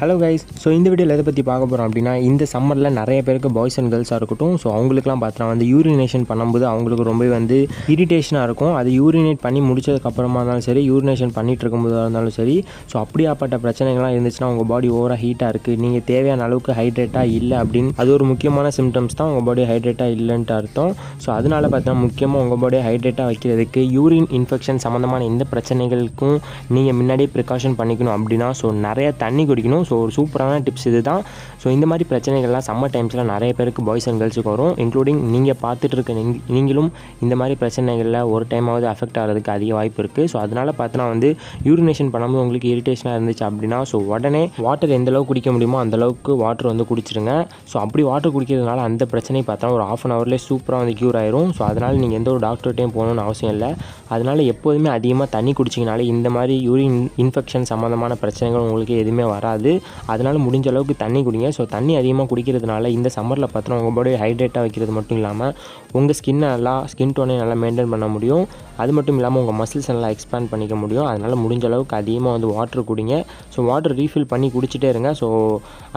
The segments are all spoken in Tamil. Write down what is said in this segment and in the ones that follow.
ஹலோ கைஸ் ஸோ இந்த வீடியோவில் எதை பற்றி பார்க்க போகிறோம் அப்படின்னா இந்த சம்மரில் நிறைய பேருக்கு பாய்ஸ் அண்ட் கேர்ள்ஸாக இருக்கட்டும் ஸோ அவங்களுக்குலாம் பார்த்தோன்னா வந்து யூரினேஷன் பண்ணும்போது அவங்களுக்கு ரொம்ப வந்து இரிட்டேஷனாக இருக்கும். அது யூரினேட் பண்ணி முடிச்சதுக்கப்புறமா இருந்தாலும் சரி யூரினேஷன் பண்ணிகிட்டு இருக்கும்போதாக இருந்தாலும் சரி ஸோ அப்படியாப்பட்ட பிரச்சனைகள்லாம் இருந்துச்சுன்னா உங்கள் பாடி ஓவராக ஹீட்டாக இருக்குது நீங்கள் தேவையான அளவுக்கு ஹைட்ரேட்டாக இல்லை அப்படின்னு அது ஒரு முக்கியமான சிம்டம்ஸ் தான் உங்கள் பாடி ஹைட்ரேட்டாக இல்லைன்ட்டு அர்த்தம். ஸோ அதனால் பார்த்தீங்கன்னா முக்கியமாக உங்கள் பாடியை ஹைட்ரேட்டாக வைக்கிறதுக்கு யூரின் இன்ஃபெக்ஷன் சம்மந்தமான எந்த பிரச்சனைகளுக்கும் நீங்கள் முன்னாடியே ப்ரிகாஷன் பண்ணிக்கணும் அப்படின்னா ஸோ நிறைய தண்ணி குடிக்கணும். ஸோ ஒரு சூப்பரான டிப்ஸ் இது தான் ஸோ இந்த மாதிரி பிரச்சனைகள்லாம் சம்மர் டைம்ஸில் நிறைய பேருக்கு பாய்ஸ் அண்ட் கேர்ள்ஸுக்கு வரும். இன்க்ளூடிங் நீங்கள் பார்த்துட்டு இருக்க நீங்க- நீங்களும் இந்த மாதிரி பிரச்சனைகளில் ஒரு டைமாவது அஃபெக்ட் ஆகிறதுக்கு அதிக வாய்ப்பு இருக்குது ஸோ அதனால் பார்த்தோன்னா வந்து யூரினேஷன் பண்ணும்போது உங்களுக்கு இரிட்டேஷனாக இருந்துச்சு அப்படின்னா ஸோ உடனே வாட்டர் எந்த அளவுக்கு குடிக்க முடியுமோ அந்த அளவுக்கு வாட்டர் வந்து குடிச்சிருங்க. ஸோ அப்படி வாட்டர் குடிக்கிறதுனால அந்த பிரச்சனை பார்த்தா ஒரு ஆஃப் அன் ஹவர்லேயே சூப்பராக வந்து க்யூர் ஆயிரும். ஸோ அதனால் நீங்கள் எந்த ஒரு டாக்டர்கிட்டையும் போகணும்னு அவசியம் இல்லை. அதனால் எப்போதுமே அதிகமாக தண்ணி குடிச்சிங்கனாலே இந்த மாதிரி யூரின் இன்ஃபெக்ஷன் சம்மந்தமான பிரச்சனைகள் உங்களுக்கு எதுவுமே வராது. அதனால் முடிஞ்ச அளவுக்கு தண்ணி குடிங்க. ஸோ தண்ணி அதிகமாக குடிக்கிறதுனால இந்த சம்மரில் பார்த்தோன்னா உங்கள் பாடி ஹைட்ரேட்டாக வைக்கிறது மட்டும் இல்லாமல் உங்கள் ஸ்கின்னை நல்லா ஸ்கின் டோனை நல்லா மெயின்டைன் பண்ண முடியும். அது மட்டும் இல்லாமல் உங்கள் மசில்ஸ் நல்லா எக்ஸ்பேண்ட் பண்ணிக்க முடியும். அதனால் முடிஞ்ச அளவுக்கு அதிகமாக வந்து வாட்டர் குடிங்க. ஸோ வாட்டர் ரீஃபில் பண்ணி குடிச்சிட்டே இருங்க. ஸோ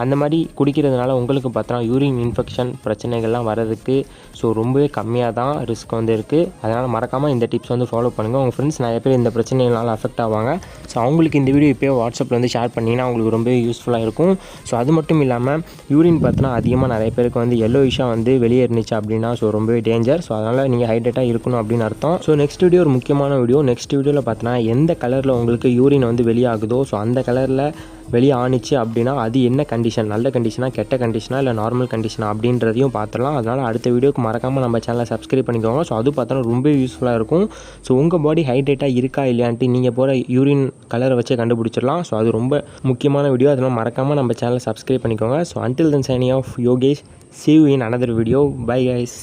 அந்த மாதிரி குடிக்கிறதுனால உங்களுக்கு பார்த்தோன்னா யூரின் இன்ஃபெக்ஷன் பிரச்சனைகள்லாம் வர்றதுக்கு ஸோ ரொம்பவே கம்மியாக தான் ரிஸ்க் வந்து இருக்குது அதனால் மறக்காமல் இந்த டிப்ஸ் வந்து ஃபாலோ பண்ணுங்கள் உங்கள் ஃப்ரெண்ட்ஸ் நிறைய பேர் இந்த பிரச்சனைகளால் அஃபெக்ட் ஆவாங்க. ஸோ அவங்களுக்கு இந்த வீடியோ இப்போயே வாட்ஸ்அப்பில் வந்து ஷேர் பண்ணிங்கன்னா அவங்களுக்கு ரொம்ப யூஸ்ஃபுல்லாக இருக்கும். ஸோ அது மட்டும் இல்லாமல் யூரின் பார்த்தோன்னா அதிகமாக நிறைய பேருக்கு வந்து எல்லோ இஷ்ஷாக வந்து வெளியே இருந்துச்சு அப்படின்னா ஸோ ரொம்பவே டேஞ்சர் ஸோ அதனால் நீங்கள் ஹைட்ரேட்டாக இருக்கணும் அப்படின்னு அர்த்தம். ஸோ நெக்ஸ்ட் வீடியோ ஒரு முக்கியமான வீடியோ நெக்ஸ்ட் வீடியோவில் பார்த்தோன்னா எந்த கலரில் உங்களுக்கு யூரின் வந்து வெளியாகுதோ ஸோ அந்த கலரில் வெளியே ஆணிச்சு அப்படின்னா அது என்ன கண்டிஷன் நல்ல கண்டிஷனா கெட்ட கண்டிஷனாக இல்லை நார்மல் கண்டிஷனா அப்படின்றதையும் பார்த்துடலாம் அதனால் அடுத்த வீடியோக்கு மறக்காமல் நம்ம சேனலை சப்ஸ்கிரைப் பண்ணிக்கோங்க. ஸோ அது பார்த்தோன்னா ரொம்ப யூஸ்ஃபுல்லாக இருக்கும். ஸோ உங்கள் பாடி ஹைட்ரேட்டாக இருக்கா இல்லையான்ட்டு நீங்கள் போகிற யூரின் கலரை வச்சு கண்டுபிடிச்சிடலாம். ஸோ அது ரொம்ப முக்கியமான வீடியோ அதனால் மறக்காமல் நம்ம சேனலை சப்ஸ்கிரைப் பண்ணிக்கோங்க. So until then signing off Yogesh see in another video bye guys